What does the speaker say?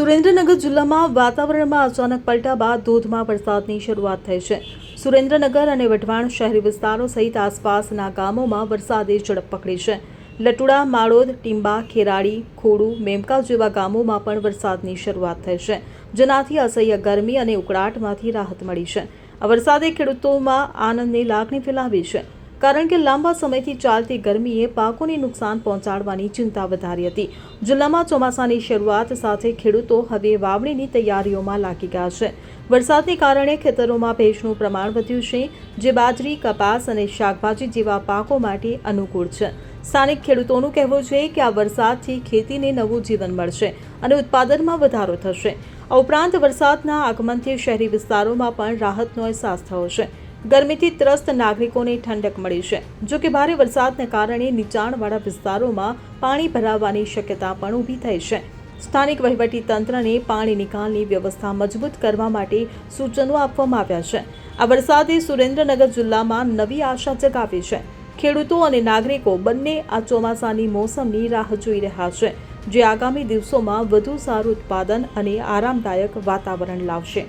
સુરેન્દ્રનગર જિલ્લામાં વાતાવરણમાં અચાનક પલટા બાદ ધોધમાર વરસાદની શરૂઆત થઈ છે. સુરેન્દ્રનગર અને વઢવાણ શહેરી વિસ્તારો સહિત આસપાસના ગામોમાં વરસાદે ઝડપ પકડી છે. લટુડા, માળોદ, ટીંબા ખેરાડી ખોડુ, મેમકા જેવા ગામોમાં પણ વરસાદની શરૂઆત થઈ છે, જેનાથી અસહ્ય ગરમી અને ઉકળાટમાંથી રાહત મળી છે. આ વરસાદે ખેડૂતોમાં આનંદની લાગણી ફેલાવી છે. કારણ કે લાંબા સમયથી ચાલતી ગરમીએ પાકોને નુકસાન પહોંચાડવાની ચિંતા વધારી હતી. જિલ્લામાં ચોમાસાની શરૂઆત સાથે ખેડૂતો હવે વાવણીની તૈયારીઓમાં લાગી ગયા છે. વરસાદને કારણે ખેતરોમાં ભેજનું પ્રમાણ વધ્યું છે, જે બાજરી, કપાસ અને શાકભાજી જેવા પાકો માટે અનુકૂળ છે. સ્થાનિક ખેડૂતોનું કહેવું છે કે આ વરસાદથી ખેતીને નવું જીવન મળશે અને ઉત્પાદનમાં વધારો થશે. આ ઉપરાંત વરસાદના આગમનથી શહેરી વિસ્તારોમાં પણ રાહતનો અહેસાસ થયો છે. ગરમીથી ત્રસ્ત નાગરિકોને ઠંડક મળી છે. જો કે ભારે વરસાદને કારણે નીચાણવાળા વિસ્તારોમાં પાણી ભરાવાની શક્યતા પણ ઊભી થઈ છે. સ્થાનિક વહીવટી તંત્રને પાણી નિકાલની વ્યવસ્થા મજબૂત કરવા માટે સૂચનો આપવામાં આવ્યા છે. આ વરસાદે સુરેન્દ્રનગર જિલ્લામાં નવી આશા જગાવી છે. ખેડૂતો અને નાગરિકો બંને આ ચોમાસાની મોસમની રાહ જોઈ રહ્યા છે, જે આગામી દિવસોમાં વધુ સારું ઉત્પાદન અને આરામદાયક વાતાવરણ લાવશે.